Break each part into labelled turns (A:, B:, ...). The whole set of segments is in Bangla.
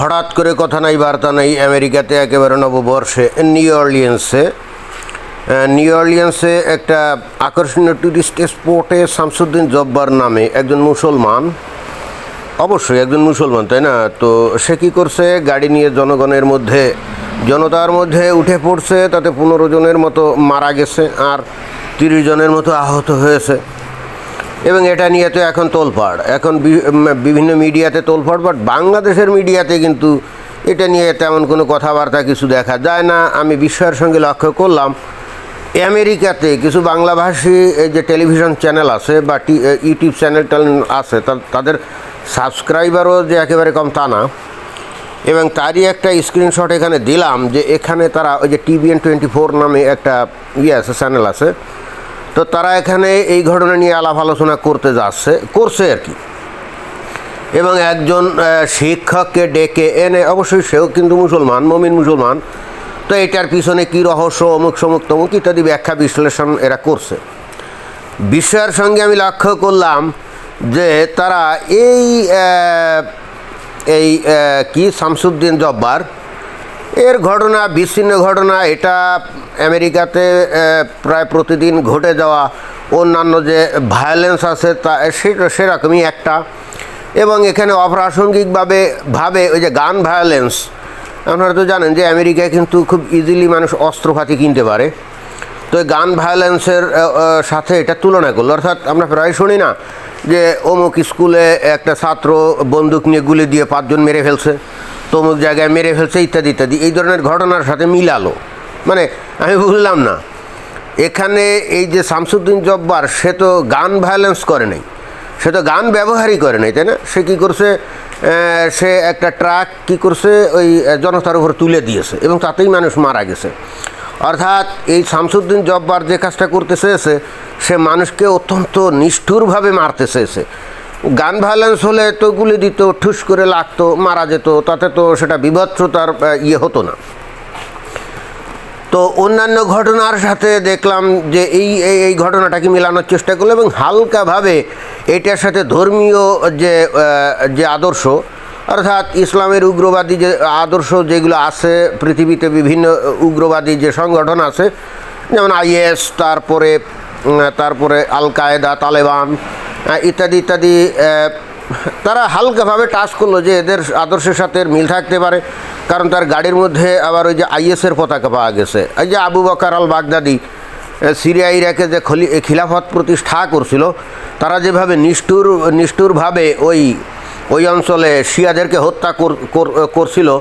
A: হঠাৎ করে কথা নাই, বার্তা নাই, আমেরিকাতে একেবারে নববর্ষে নিউ অর্লিয়েন্সে নিউ অর্লিয়েন্সে একটা আকর্ষণীয় ট্যুরিস্ট স্পটে শামসুদ্দিন জব্বার নামে একজন মুসলমান, অবশ্যই একজন মুসলমান, তাই না? তো সে কী করছে? গাড়ি নিয়ে জনগণের মধ্যে, জনতার মধ্যে উঠে পড়ছে, তাতে পনেরো জনের মতো মারা গেছে আর তিরিশ জনের মতো আহত হয়েছে। এবং এটা নিয়ে তো এখন তোলপাড়। এখন বিভিন্ন মিডিয়াতে তোলপাড় বাট বাংলাদেশের মিডিয়াতে কিন্তু এটা নিয়ে তেমন কোনো কথাবার্তা কিছু দেখা যায় না। আমি বিস্ময়ের সঙ্গে লক্ষ্য করলাম, আমেরিকাতে কিছু বাংলাভাষী যে টেলিভিশন চ্যানেল আছে বা ইউটিউব চ্যানেল আছে তাদের সাবস্ক্রাইবারও যে একেবারে কম তা না। এবং তারই একটা স্ক্রিনশট এখানে দিলাম যে এখানে তারা ওই যে টিভিএন টোয়েন্টি ফোর নামে একটা ইয়ে আছে, চ্যানেল আছে। তো তারা এখানে এই ঘটনা নিয়ে আলাপ আলোচনা করতে যাচ্ছে, করছে আর কি। এবং একজন শিক্ষককে ডেকে এনে, অবশ্যই সেও কিন্তু মুসলমান, মমিন মুসলমান, তো এটার পিছনে কী রহস্য, অমুক সমুক তমুক ইত্যাদি ব্যাখ্যা বিশ্লেষণ এরা করছে। বিষয়ের সঙ্গে আমি লক্ষ্য করলাম যে তারা এই এই কি, শামসুদ্দিন জব্বার এর ঘটনা, বিচ্ছিন্ন ঘটনা, এটা আমেরিকাতে প্রায় প্রতিদিন ঘটে যাওয়া অন্যান্য যে ভায়োলেন্স আছে, তা সেটা সেরকমই একটা। এবং এখানে অপ্রাসঙ্গিকভাবে ভাবে ওই যে গান ভায়োলেন্স আপনারা তো জানেন যে আমেরিকায় কিন্তু খুব ইজিলি মানুষ অস্ত্রপাতি কিনতে পারে। তো গান ভায়োলেন্সের সাথে এটা তুলনা করল। অর্থাৎ আমরা প্রায় শুনি না যে অমুক স্কুলে একটা ছাত্র বন্দুক নিয়ে গুলি দিয়ে পাঁচজন মেরে ফেলছে। তমুক জায়গায় মেরে ফেলছে, ইত্যাদি ইত্যাদি। এই ধরনের ঘটনার সাথে মিলালো। মানে আমি বুঝলাম না। এখানে এই যে শামসুদ্দিন জব্বার, সে তো গান ভায়োলেন্স করে নাই। সে তো গান ব্যবহারই করে নাই, তাই না? সে কী করছে? সে একটা ট্রাক কী করছে? ওই জনতার উপর তুলে দিয়েছে এবং তাতেই মানুষ মারা গেছে। অর্থাৎ এই শামসুদ্দিন জব্বার যে কাজটা করতে চেয়েছে, সে মানুষকে অত্যন্ত নিষ্ঠুরভাবে মারতে চেয়েছে। গান ভায়োলেন্স হলে তো গুলি দিত, ঠুস করে লাগতো, মারা যেত, তাতে তো সেটা বিভৎসতার ইয়ে হতো না। তো অন্যান্য ঘটনার সাথে দেখলাম যে এই এই ঘটনাটাকে মেলানোর চেষ্টা করল এবং হালকাভাবে এটার সাথে ধর্মীয় যে যে আদর্শ, অর্থাৎ ইসলামের উগ্রবাদী যে আদর্শ যেগুলো আছে, পৃথিবীতে বিভিন্ন উগ্রবাদী যে সংগঠন আছে, যেমন আইএস, তারপরে তারপরে আল কায়দা তালেবান ইত্যাদি ইত্যাদি তারা হালকাভাবে টাচ করল যে এদের আদর্শের সাথে মিল থাকতে পারে। কারণ তার গাড়ির মধ্যে আবার ওই যে আইএসের পতাকা পাওয়া গেছে। এই যে আবু বকার আল বাগদাদি সিরিয়া ইরাকে যে খলি খিলাফত প্রতিষ্ঠা করছিল, তারা যেভাবে নিষ্ঠুর, নিষ্ঠুরভাবে ওই ওই অঞ্চলে শিয়াদেরকে হত্যা কর- কর- করছিল,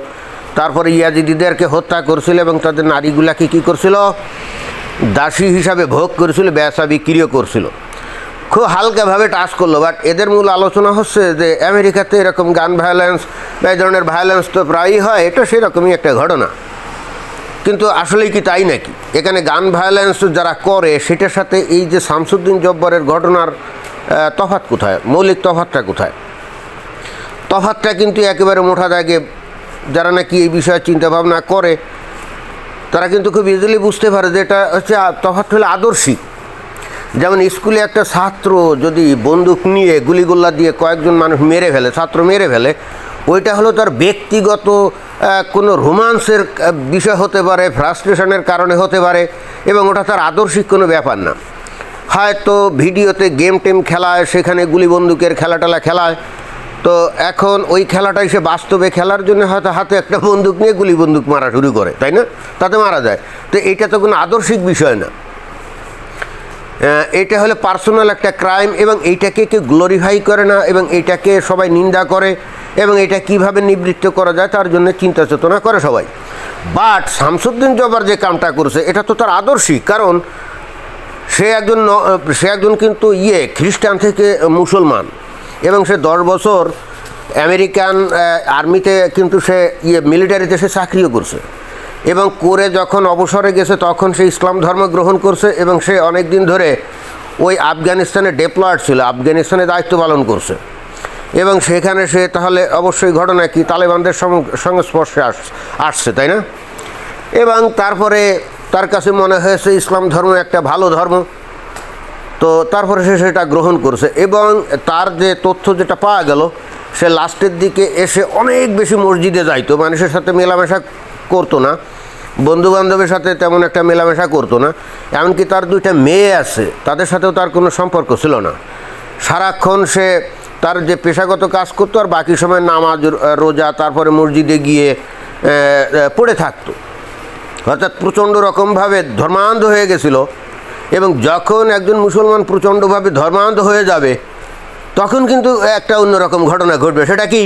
A: তারপরে ইয়াজিদিদেরকে হত্যা করছিল এবং তাদের নারীগুলাকে কী করছিল? দাসী হিসাবে ভোগ করেছিল ব্যবসা বিক্রিও করছিল। খুব হালকাভাবে টাচ করল বাট এদের মূল আলোচনা হচ্ছে যে আমেরিকাতে এরকম গান ভায়োলেন্স বা এই ধরনের ভায়োলেন্স তো প্রায়ই হয়, এটা সেরকমই একটা ঘটনা। কিন্তু আসলেই কি তাই নাকি? এখানে গান ভায়োলেন্স যারা করে, সেটার সাথে এই যে শামসুদ্দিন জব্বরের ঘটনার তফাৎ কোথায়? মৌলিক তফাৎটা কোথায়? তফাৎটা কিন্তু একেবারে মোটা দাগে, যারা নাকি এই বিষয়ে চিন্তাভাবনা করে, তারা কিন্তু খুব ইজিলি বুঝতে পারে যে এটা হচ্ছে তফাৎ হলো আদর্শিক যেমন স্কুলে একটা ছাত্র যদি বন্দুক নিয়ে গুলিগোল্লা দিয়ে কয়েকজন মানুষ মেরে ফেলে, ছাত্র মেরে ফেলে, ওইটা হলো তার ব্যক্তিগত কোনো রোমান্সের বিষয় হতে পারে, ফ্রাস্ট্রেশনের কারণে হতে পারে, এবং ওটা তার আদর্শিক কোনো ব্যাপার না। হয়তো ভিডিওতে গেম টেম খেলায়, সেখানে গুলি বন্দুকের খেলা টেলা খেলায়, তো এখন ওই খেলাটাই সে বাস্তবে খেলার জন্য হয়তো হাতে একটা বন্দুক নিয়ে গুলি বন্দুক মারা শুরু করে, তাই না? তাতে মারা যায়। তো এটা তো কোনো আদর্শিক বিষয় না। এটা হলো পার্সোনাল একটা ক্রাইম এবং এইটাকে কেউ গ্লোরিফাই করে না এবং এইটাকে সবাই নিন্দা করে এবং এটা কীভাবে নিবৃত্ত করা যায় তার জন্য চিন্তা চেতনা করে সবাই। বাট শামসুদ্দিন জবার যে কামটা করছে, এটা তো তার আদর্শিক কারণ সে একজন সে একজন কিন্তু ইয়ে খ্রিস্টান থেকে মুসলমান এবং সে দশ বছর আমেরিকান আর্মিতে কিন্তু সে ইয়ে মিলিটারিতে সে চাকরিও করছে। এবং করে যখন অবসরে গেছে, তখন সে ইসলাম ধর্ম গ্রহণ করছে এবং সে অনেক দিন ধরে ওই আফগানিস্তানে ডেপ্লয়েড ছিল, আফগানিস্তানে দায়িত্ব পালন করছে। এবং সেখানে সে তাহলে অবশ্যই ঘটনা কি? তালেবানদের সংস্পর্শে আস, আসছে, তাই না? এবং তারপরে তার কাছে মনে হয়েছে, ইসলাম ধর্ম একটা ভালো ধর্ম। তো তারপরে সে সেটা গ্রহণ করছে এবং তার যে তথ্য যেটা পাওয়া গেল, সে লাস্টের দিকে এসে অনেক বেশি মসজিদে যাইতো। মানুষের সাথে মেলামেশা করতো না। বন্ধু বান্ধবের সাথে তেমন একটা মেলামেশা করতো না, এমনকি তার দুইটা মেয়ে আছে, তাদের সাথেও তার কোনো সম্পর্ক ছিল না। সারাক্ষণ সে তার যে পেশাগত কাজ করতো আর বাকি সময় নামাজ রোজা, তারপরে মসজিদে গিয়ে পড়ে থাকতো। অর্থাৎ প্রচণ্ড রকমভাবে ধর্মান্ধ হয়ে গেছিল এবং যখন একজন মুসলমান প্রচণ্ডভাবে ধর্মান্ধ হয়ে যাবে, তখন কিন্তু একটা অন্যরকম ঘটনা ঘটবে। সেটা কি?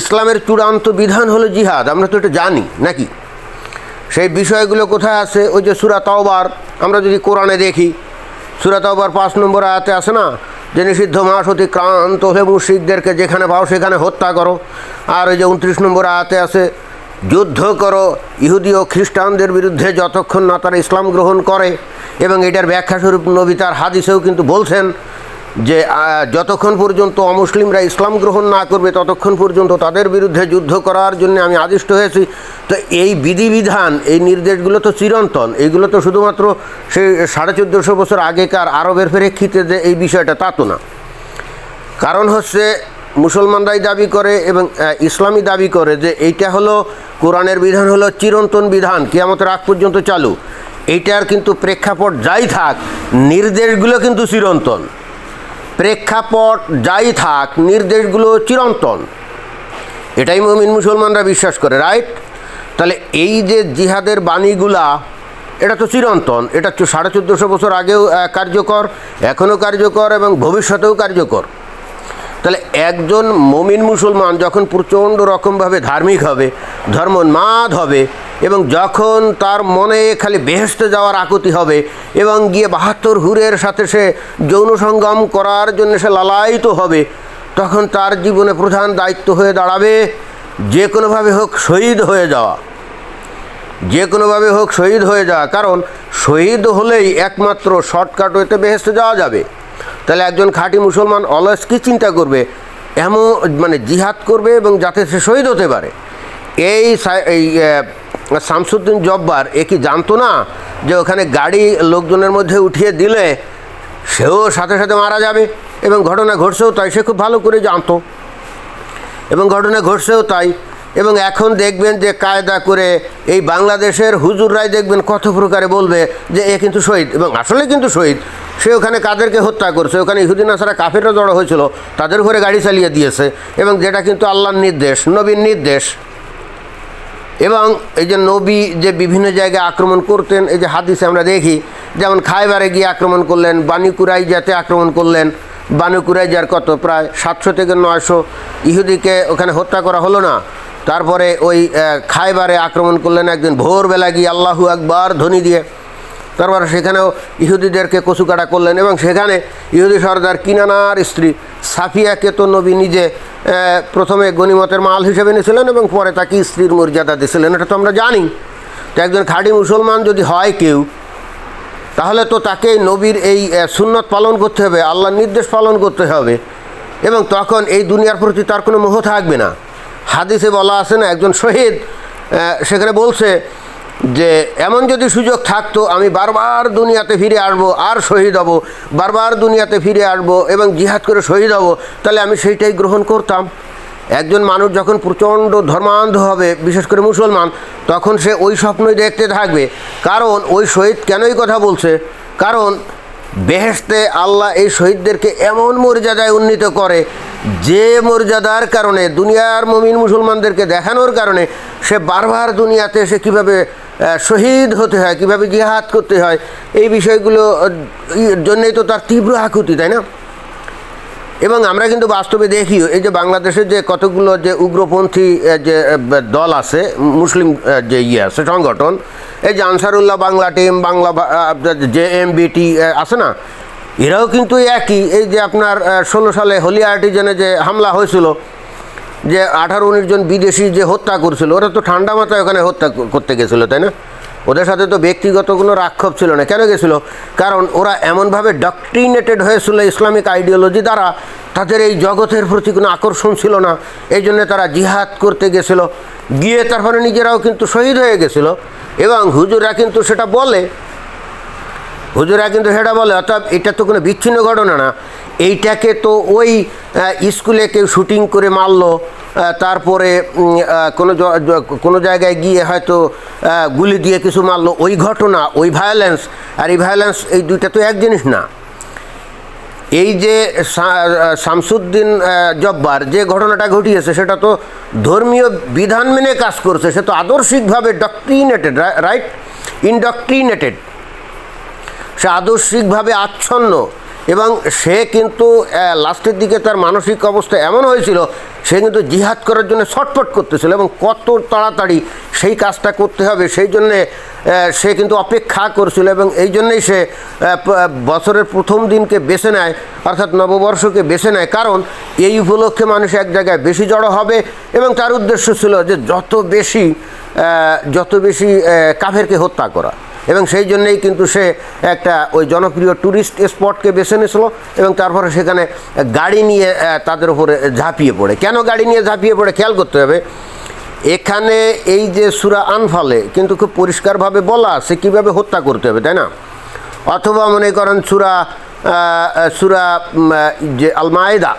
A: ইসলামের চূড়ান্ত বিধান হলো জিহাদ। আমরা তো এটা জানি, নাকি? সেই বিষয়গুলো কোথায় আছে? ওই যে সুরা তাওবার, আমরা যদি কোরআনে দেখি, সুরা তাওবার পাঁচ নম্বর আয়াতে আছে না? যে নিষিদ্ধ মাস অতিক্রান্ত হলে মুশিকদেরকে যেখানে পাও সেখানে হত্যা করো। আর ওই যে উনত্রিশ নম্বর আয়াতে আছে, যুদ্ধ করো, ইহুদি ও খ্রিস্টানদের বিরুদ্ধে যতক্ষণ না তারা ইসলাম গ্রহণ করে, এবং এটার ব্যাখ্যাস্বরূপ নবী তার হাদিসেও কিন্তু বলছেন যে যতক্ষণ পর্যন্ত অমুসলিমরা ইসলাম গ্রহণ না করবে, ততক্ষণ পর্যন্ত তাদের বিরুদ্ধে যুদ্ধ করার জন্য আমি আদিষ্ট হয়েছি। তো এই বিধিবিধান, এই নির্দেশগুলো তো চিরন্তন। এইগুলো তো শুধুমাত্র সেই সাড়ে চোদ্দোশো বছর আগেকার আরবের প্রেক্ষিতে যে এই বিষয়টা, তা তো না। কারণ হচ্ছে, মুসলমানরাই দাবি করে এবং ইসলামী দাবি করে যে এইটা হলো, কোরআনের বিধান হলো চিরন্তন বিধান, কিয়ামতের আগ পর্যন্ত চালু। এইটার কিন্তু প্রেক্ষাপট যাই থাক, নির্দেশগুলো কিন্তু চিরন্তন। প্রেক্ষাপট যাই থাক, নির্দেশগুলো চিরন্তন। এটাই মমিন মুসলমানরা বিশ্বাস করে রাইট তাহলে এই যে জিহাদের বাণীগুলা, এটা তো চিরন্তন, এটা সাড়ে চোদ্দোশো বছর আগেও কার্যকর, এখনও কার্যকর এবং ভবিষ্যতেও কার্যকর। তাহলে একজন মমিন মুসলমান যখন প্রচণ্ড রকমভাবে ধার্মিক হবে, ধর্মোন্মাদ হবে এবং যখন তার মনে খালি বেহেস্তে যাওয়ার আকুতি হবে এবং গিয়ে বাহাত্তর হুরের সাথে সে যৌন সঙ্গম করার জন্য সে লালায়িত হবে, তখন তার জীবনে প্রধান দায়িত্ব হয়ে দাঁড়াবে যে কোনোভাবে হোক শহীদ হয়ে যাওয়া। যে কোনোভাবে হোক শহীদ হয়ে যাওয়া, কারণ শহীদ হলেই একমাত্র শর্টকাট হইতে বেহেস্তে যাওয়া যাবে। তাহলে একজন খাঁটি মুসলমান অলস কি চিন্তা করবে? এমন মানে জিহাদ করবে এবং যাতে সে শহীদ হতে পারে। এই এই শামসুদ্দিন জব্বার, এ কি জানতো না যে ওখানে গাড়ি লোকজনের মধ্যে উঠিয়ে দিলে সেও সাথে সাথে মারা যাবে? এবং ঘটনা ঘটছেও তাই, সে খুব ভালো করে জানতো। এবং ঘটনা ঘটছেও তাই। এবং এখন দেখবেন যে কায়দা করে এই বাংলাদেশের হুজুররাই দেখবেন কত প্রকারে বলবে যে এ কিন্তু শহীদ। এবং আসলে কিন্তু শহীদ। সে ওখানে কাদেরকে হত্যা করছে? ওখানে ইহুদিন আসারা কাফেররা জড়ো হয়েছিল, তাদের উপরে গাড়ি চালিয়ে দিয়েছে। এবং যেটা কিন্তু আল্লাহর নির্দেশ, নবীর নির্দেশ। এবং এই যে নবী যে বিভিন্ন জায়গায় আক্রমণ করতেন, এই যে হাদিসে আমরা দেখি, যেমন খাইবারে গিয়ে আক্রমণ করলেন বানিকুরাই যাতে আক্রমণ করলেন বানুকুরাই যার কত? প্রায় সাতশো থেকে নয়শো ইহুদিকে ওখানে হত্যা করা হলো না। তারপরে ওই খাইবারে আক্রমণ করলেন একদিন, ভোরবেলা গিয়ে আল্লাহু আকবার ধ্বনি দিয়ে। তারপর সেখানেও ইহুদিদেরকে কচুকাটা করলেন এবং সেখানে ইহুদি সর্দার কিনানার স্ত্রী সাফিয়াকে তো নবী নিজে প্রথমে গনিমতের মাল হিসেবে নিয়েছিলেন এবং পরে তাকে স্ত্রীর মর্যাদা দিয়েছিলেন এটা তো আমরা জানি। তো একজন খাঁটি মুসলমান যদি হয় কেউ, তাহলে তো তাকে নবীর এই সুন্নত পালন করতে হবে, আল্লাহর নির্দেশ পালন করতে হবে। এবং তখন এই দুনিয়ার প্রতি তার কোনো মোহ থাকবে না। হাদিসে বলা আছে না, একজন শহীদ সেখানে বলছে যে এমন যদি সুযোগ থাকতো, আমি বারবার দুনিয়াতে ফিরে আসব আর শহীদ হব, বারবার দুনিয়াতে ফিরে আসব এবং জিহাদ করে শহীদ হব, তাহলে আমি সেইটাই গ্রহণ করতাম। একজন মানুষ যখন প্রচণ্ড ধর্মান্ধ হবে, বিশেষ করে মুসলমান, তখন সে ওই স্বপ্নই দেখতে থাকবে। কারণ ওই শহীদ কেনই কথা বলছে? কারণ বেহেস্তে আল্লাহ এই শহীদদেরকে এমন মর্যাদায় উন্নীত করে যে মর্যাদার কারণে, দুনিয়ার মমিন মুসলমানদেরকে দেখানোর কারণে সে বারবার দুনিয়াতে এসে কীভাবে শহীদ হতে হয়, কীভাবে জিহাদ করতে হয়, এই বিষয়গুলো জন্যই তো তার তীব্র আকুতি, তাই না? এবং আমরা কিন্তু বাস্তবে দেখি এই যে বাংলাদেশের যে কতগুলো যে উগ্রপন্থী যে দল আছে, মুসলিম যে ইয়ে আছে, সংগঠন, এই যে আনসারুল্লাহ বাংলা টিম, বাংলা যে এম বিটি আছে না এরাও কিন্তু একই, এই যে আপনার ষোলো সালে হোলি আর্টিজেনে যে হামলা হয়েছিল, যে আঠারো উনিশ জন বিদেশি যে হত্যা করছিল, ওরা তো ঠান্ডা মাথায় ওখানে হত্যা করতে গেছিল, তাই না? ওদের সাথে তো ব্যক্তিগত কোনো রাক্ষোভ ছিল না। কেন গেছিল? কারণ ওরা এমনভাবে ডক্ট্রিনেটেড হয়েছিল ইসলামিক আইডিওলজি দ্বারা, তাদের এই জগতের প্রতি কোনো আকর্ষণ ছিল না, এই জন্য তারা জিহাদ করতে গেছিল। গিয়ে তারপরে নিজেরাও কিন্তু শহীদ হয়ে গেছিল। এবং হুজুরা কিন্তু সেটা বলে হুজুরা কিন্তু সেটা বলে অর্থাৎ এটা তো কোনো বিচ্ছিন্ন ঘটনা না। এইটাকে তো ওই স্কুলে কেউ শুটিং করে মারলো তারপরে কোনো কোনো জায়গায় গিয়ে হয়তো গুলি দিয়ে কিছু মারলো, ওই ঘটনা, ওই ভায়োলেন্স আর এই ভায়োলেন্স এই দুইটা তো এক জিনিস না। এই যে শামসুদ্দিন জব্বার যে ঘটনাটা ঘটিয়েছে, সেটা তো ধর্মীয় বিধান মেনে কাজ করছে, সে তো আদর্শিকভাবে ডক্ট্রিনেটেড রাইট ইনডক্ট্রিনেটেড সে আদর্শিকভাবে আচ্ছন্ন এবং সে কিন্তু লাস্টের দিকে তার মানসিক অবস্থা এমন হয়েছিল, সে কিন্তু জিহাদ করার জন্য ছটফট করতেছিল এবং কত তাড়াতাড়ি সেই কাজটা করতে হবে, সেই জন্যে সে কিন্তু অপেক্ষা করছিল এবং এই জন্যই সে বছরের প্রথম দিনকে বেছে নেয়, অর্থাৎ নববর্ষকে বেছে নেয়। কারণ এই উপলক্ষে মানুষ এক জায়গায় বেশি জড়ো হবে এবং তার উদ্দেশ্য ছিল যে যত বেশি যত বেশি কাফেরকে হত্যা করা। এবং সেই জন্যেই কিন্তু সে একটা ওই জনপ্রিয় ট্যুরিস্ট স্পটকে বেছে নিয়েছিল এবং তারপরে সেখানে গাড়ি নিয়ে তাদের উপরে ঝাঁপিয়ে পড়ে। কেন গাড়ি নিয়ে ঝাঁপিয়ে পড়ে? খেয়াল করতে হবে, এখানে এই যে সুরা আনফালে কিন্তু খুব পরিষ্কারভাবে বলা আছে কীভাবে হত্যা করতে হবে, তাই না? অথবা মনে করেন সুরা সুরা যে আলমায়দা,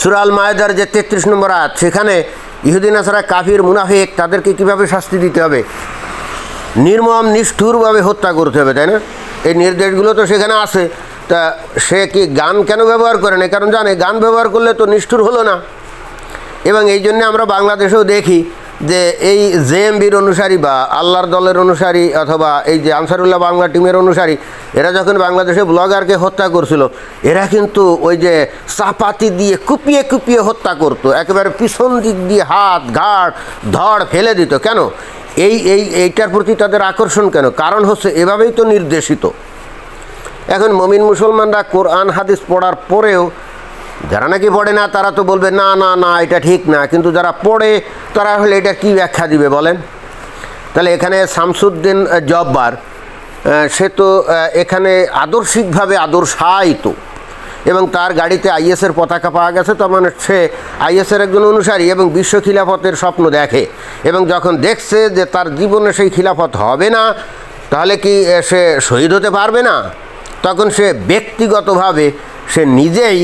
A: সুরা আল মায়েদার যে তেত্রিশ নম্বর আয়াত, সেখানে ইহুদিন আসারা কাফির, মুনাফিক তাদেরকে কীভাবে শাস্তি দিতে হবে? নির্মম, নিষ্ঠুরভাবে হত্যা করতে হবে, তাই না? এই নির্দেশগুলো তো সেখানে আছে। তা সে কি গান কেন ব্যবহার করে না কারণ জানে, গান ব্যবহার করলে তো নিষ্ঠুর হলো না। এবং এই জন্যে আমরা বাংলাদেশেও দেখি যে এই জে জেএমবির অনুসারী বা আল্লাহর দলের অনুসারী অথবা এই যে আনসারুল্লাহ বাংলা টিমের অনুসারী, এরা যখন বাংলাদেশে ব্লগারকে হত্যা করছিল, এরা কিন্তু ওই যে চাপাতি দিয়ে কুপিয়ে কুপিয়ে হত্যা করতো। একেবারে পিছন দিক দিয়ে হাত, ঘাড়, ধড় ফেলে দিত। কেন? এই এই, এইটার প্রতি তাদের আকর্ষণ কেন? কারণ হচ্ছে এভাবেই তো নির্দেশিত। এখন মমিন মুসলমানরা কোরআন, হাদিস পড়ার পরেও যারা নাকি পড়ে না, তারা তো বলবে, না না না, এটা ঠিক না। কিন্তু যারা পড়ে, তারা হলে এটা কি ব্যাখ্যা দিবে বলেন? তাহলে এখানে শামসুদ্দিন জব্বার সে তো এখানে আদর্শিকভাবে আদর্শায়িত। এবং তার গাড়িতে আইএসের পতাকা পাওয়া গেছে তার মানে সে আইএসের একজন অনুসারী এবং বিশ্ব খিলাফতের স্বপ্ন দেখে এবং যখন দেখছে যে তার জীবনে সেই খিলাফত হবে না, তাহলে কি সে শহীদ হতে পারবে না? তখন সে ব্যক্তিগতভাবে সে নিজেই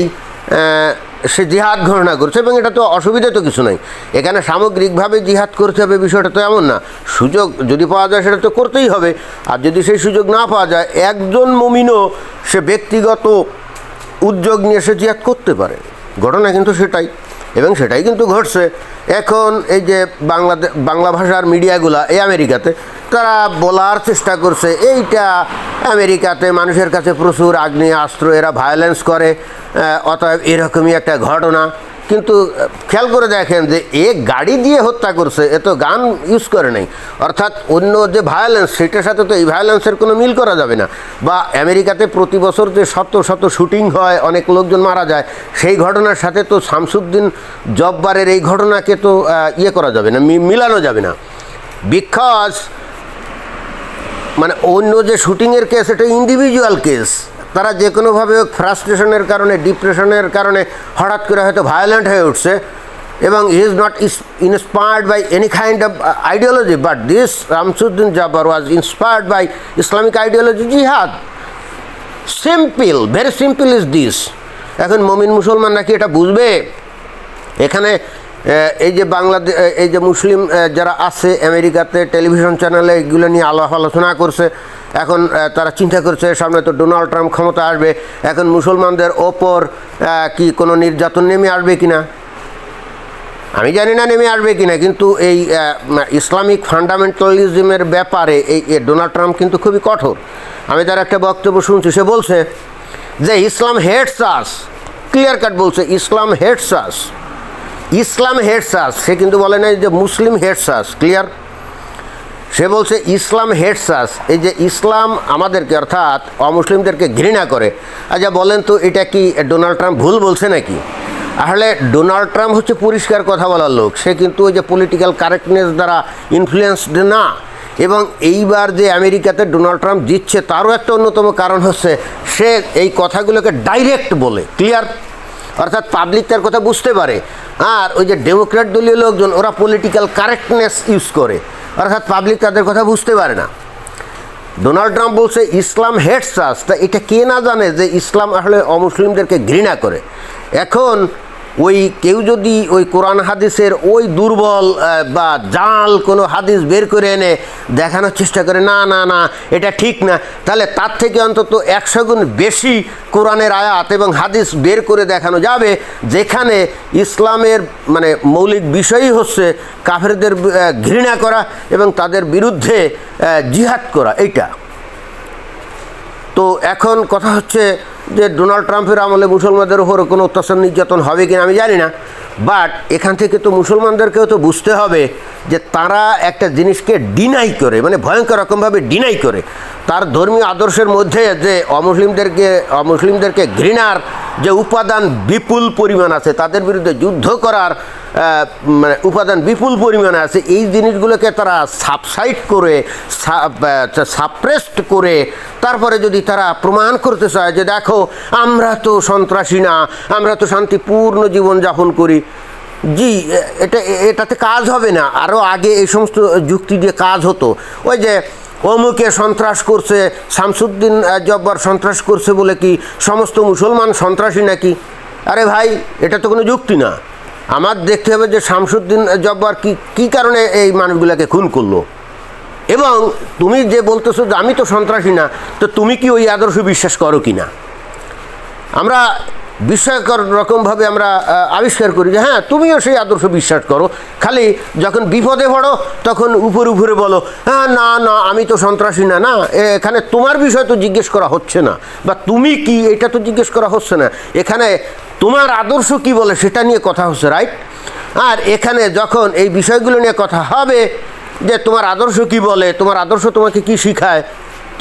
A: সে জিহাদ ঘোষণা করছে এবং এটা তো অসুবিধা তো কিছু নাই এখানে সামগ্রিকভাবে জিহাদ করতে হবে বিষয়টা তো এমন না। সুযোগ যদি পাওয়া যায় সেটা তো করতেই হবে। আর যদি সেই সুযোগ না পাওয়া যায়, একজন মুমিনও সে ব্যক্তিগত উদ্যোগ নিয়ে সে জিহাদ করতে পারে। ঘটনা কিন্তু সেটাই এবং সেটাই কিন্তু ঘটছে। এখন এই যে বাংলাদেশ বাংলা ভাষার মিডিয়াগুলা এই আমেরিকাতে, তারা বলার চেষ্টা করছে, এইটা আমেরিকাতে মানুষের কাছে প্রচুর আগ্নেয়াস্ত্র, এরা ভায়োলেন্স করে অতএব এরকমই একটা ঘটনা। কিন্তু খেয়াল করে দেখেন যে এ গাড়ি দিয়ে হত্যা করছে, এ তো গান ইউজ করে নাই। অর্থাৎ অন্য যে ভায়োলেন্স সেটার সাথে তো এই ভায়োলেন্সের কোনো মিল করা যাবে না। বা আমেরিকাতে প্রতি বছর যে শত শত শুটিং হয়, অনেক লোকজন মারা যায়, সেই ঘটনার সাথে তো শামসুদ্দিন জব্বারের এই ঘটনাকে তো ইয়ে করা যাবে না মিলানো যাবে না। বিকজ মানে অন্য যে শুটিংয়ের কেস এটা ইন্ডিভিজুয়াল কেস তারা যে কোনোভাবে ফ্রাস্ট্রেশনের কারণে, ডিপ্রেশনের কারণে হঠাৎ করে হয়তো ভায়োলেন্ট হয়ে উঠছে এবং he is not inspired by any kind of ideology but this Shamsuddin Jabbar was inspired by Islamic ideology জিহাদ simple very simple is this এখন মমিন মুসলমান নাকি এটা বুঝবে? এখানে এই যে বাংলাদেশ এই যে মুসলিম যারা আছে আমেরিকাতে টেলিভিশন চ্যানেলে এগুলো নিয়ে আলাপ আলোচনা করছে এখন তারা চিন্তা করছে, সামনে তো ডোনাল্ড ট্রাম্প ক্ষমতা আসবে। এখন মুসলমানদের ওপর কি কোনো নির্যাতন নেমে আসবে কি না আমি জানি না নেমে আসবে কিনা, কিন্তু এই ইসলামিক ফান্ডামেন্টালিজমের ব্যাপারে এই এই ডোনাল্ড ট্রাম্প কিন্তু খুবই কঠোর। আমি তার একটা বক্তব্য শুনছি, সে বলছে যে, ইসলাম হেডস আস। ক্লিয়ার কাট বলছে, ইসলাম হেডস আস। ইসলাম হেডস আস, সে কিন্তু বলে নাই যে, মুসলিম হেডস আস। ক্লিয়ার সে বলছে, ইসলাম হেডস আস। এই যে ইসলাম আমাদেরকে অর্থাৎ অমুসলিমদেরকে ঘৃণা করে। আচ্ছা বলেন তো, এটা কি ডোনাল্ড ট্রাম্প ভুল বলছে নাকি? আসলে ডোনাল্ড ট্রাম্প হচ্ছে পরিষ্কার কথা বলার লোক। সে কিন্তু ওই যে পলিটিক্যাল কারেক্টনেস দ্বারা ইনফ্লুয়েন্সড না। এবং এইবার যে আমেরিকাতে ডোনাল্ড ট্রাম্প জিতছে, তারও একটা অন্যতম কারণ হচ্ছে, সে এই কথাগুলোকে ডাইরেক্ট বলে ক্লিয়ার অর্থাৎ পাবলিক তার কথা বুঝতে পারে। আর ওই যে ডেমোক্র্যাট দলীয় লোকজন, ওরা পলিটিক্যাল কারেক্টনেস ইউজ করে। অর্থাৎ পাবলিক তাদের কথা বুঝতে পারে না। ডোনাল্ড ট্রাম্প বলছে, ইসলাম হেটস আস তা এটা কে না জানে যে ইসলাম আসলে অমুসলিমদেরকে ঘৃণা করে। এখন ওই কেউ যদি ওই কোরআন হাদিসের ওই দুর্বল বা জাল কোনো হাদিস বের করে এনে দেখানোর চেষ্টা করে, না না না, এটা ঠিক না, তাহলে তার থেকে অন্তত একশো গুণ বেশি কোরআনের আয়াত এবং হাদিস বের করে দেখানো যাবে, যেখানে ইসলামের মানে মৌলিক বিষয়ই হচ্ছে কাফেরদের ঘৃণা করা এবং তাদের বিরুদ্ধে জিহাদ করা, এইটা। তো এখন কথা হচ্ছে যে ডোনাল্ড ট্রাম্পের আমলে মুসলমানদের উপর কোনো অত্যাচার নির্যাতন হবে কিনা আমি জানি না বাট এখান থেকে তো মুসলমানদেরকেও তো বুঝতে হবে যে তারা একটা জিনিসকে ডিনাই করে মানে ভয়ঙ্কর রকমভাবে ডিনাই করে। তার ধর্মীয় আদর্শের মধ্যে যে অমুসলিমদেরকে অমুসলিমদেরকে ঘৃণার যে উপাদান বিপুল পরিমাণ আছে, তাদের বিরুদ্ধে যুদ্ধ করার মানে উপাদান বিপুল পরিমাণে আছে, এই জিনিসগুলোকে তারা সাবসাইড করে সাপ্রেসড করে, তারপরে যদি তারা প্রমাণ করতে চায় যে দেখো আমরা তো সন্ত্রাসী না, আমরা তো শান্তিপূর্ণ জীবনযাপন করি। জি, এটা, এটাতে কাজ হবে না। আরও আগে এই সমস্ত যুক্তি দিয়ে কাজ হতো। ওই যে অমুকে সন্ত্রাস করছে, শামসুদ্দিন জব্বার সন্ত্রাস করছে বলে কি সমস্ত মুসলমান সন্ত্রাসী নাকি? আরে ভাই, এটা তো কোনো যুক্তি না। আমার দেখতে হবে যে শামসুদ্দিন জব্বার কি, কী কারণে এই মানুষগুলোকে খুন করল। এবং তুমি যে বলতেছো যে আমি তো সন্ত্রাসী না, তো তুমি কি ওই আদর্শ বিশ্বাস করো কি না আমরা বিস্ময়কর রকমভাবে আমরা আবিষ্কার করি যে হ্যাঁ তুমিও সেই আদর্শ বিশ্বাস করো। খালি যখন বিপদে পড়ো, তখন উপরে উপরে বলো হ্যাঁ না না, আমি তো সন্ত্রাসী না না এখানে তোমার বিষয় তো জিজ্ঞেস করা হচ্ছে না। বা তুমি কি, এটা তো জিজ্ঞেস করা হচ্ছে না। এখানে তোমার আদর্শ কি বলে, সেটা নিয়ে কথা হচ্ছে রাইট আর এখানে যখন এই বিষয়গুলো নিয়ে কথা হবে, যে তোমার আদর্শ কি বলে, তোমার আদর্শ তোমাকে কি শিখায়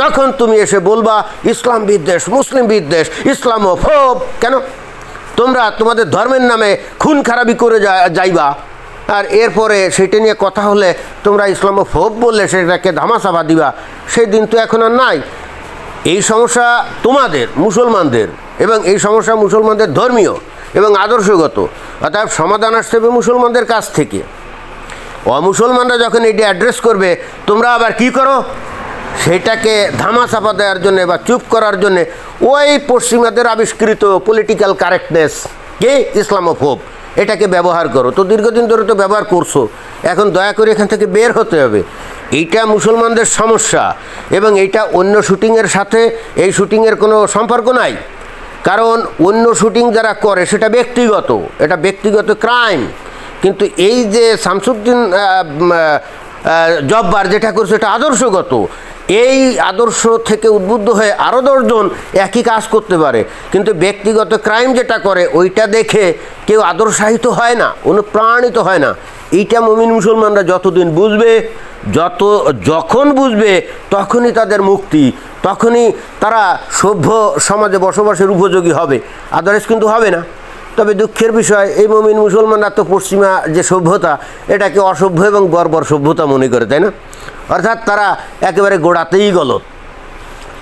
A: তখন তুমি এসে বলবা, ইসলাম বিদ্বেষ, মুসলিম বিদ্বেষ, ইসলাম ও ফোব কেন? তোমরা তোমাদের ধর্মের নামে খুন খারাপি করে যাইবা। আর এরপরে সেটা নিয়ে কথা হলে তোমরা ইসলাম ও ফোব বললে সেটাকে ধামাচাপা দিবা। সেই দিন তো এখন আর নাই। এই সমস্যা তোমাদের, মুসলমানদের, এবং এই সমস্যা মুসলমানদের ধর্মীয় এবং আদর্শগত। অর্থাৎ সমাধান আসতে হবে মুসলমানদের কাছ থেকে। অমুসলমানরা যখন এটি অ্যাড্রেস করবে, তোমরা আবার কি করো? সেটাকে ধামাচাপা দেওয়ার জন্যে বা চুপ করার জন্যে ওই পশ্চিমাদের আবিষ্কৃত পলিটিক্যাল কারেক্টনেস কে ইসলামোফোব? এটাকে ব্যবহার করো। তো দীর্ঘদিন ধরে তো ব্যবহার করছ। এখন দয়া করে এখান থেকে বের হতে হবে। এইটা মুসলমানদের সমস্যা এবং এইটা অন্য শুটিংয়ের সাথে এই শুটিংয়ের কোনো সম্পর্ক নাই। কারণ অন্য শুটিং যারা করে, সেটা ব্যক্তিগত, এটা ব্যক্তিগত ক্রাইম কিন্তু এই যে শামসুদ্দিন জব্বার যেটা করছে, এটা আদর্শগত। এই আদর্শ থেকে উদ্বুদ্ধ হয়ে আরও দশজন একই কাজ করতে পারে। কিন্তু ব্যক্তিগত ক্রাইম যেটা করে, ওইটা দেখে কেউ আদর্শায়িত হয় না, অনুপ্রাণিত হয় না। এইটা মমিন মুসলমানরা যতদিন বুঝবে, যত, যখন বুঝবে, তখনই তাদের মুক্তি, তখনই তারা সভ্য সমাজে বসবাসের উপযোগী হবে। আদারস কিন্তু হবে না। তবে দুঃখের বিষয়, এই মমিন মুসলমানরা তো পশ্চিমা যে সভ্যতা, এটাকে অসভ্য এবং বর্বর সভ্যতা মনে করে, তাই না? অর্থাৎ তারা একেবারে গোড়াতেই গলত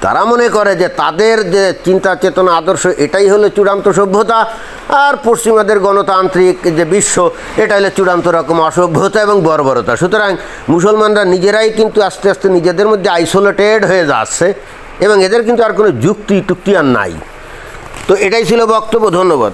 A: তারা মনে করে যে তাদের যে চিন্তা চেতনা আদর্শ, এটাই হলো চূড়ান্ত সভ্যতা, আর পশ্চিমাদের গণতান্ত্রিক যে বিশ্ব এটা হলো চূড়ান্ত রকম অসভ্যতা এবং বর্বরতা। সুতরাং মুসলমানরা নিজেরাই কিন্তু আস্তে আস্তে নিজেদের মধ্যে আইসোলেটেড হয়ে যাচ্ছে এবং এদের কিন্তু আর কোনো যুক্তি টুক্তি আর নাই। তো এটাই ছিল বক্তব্য, ধন্যবাদ।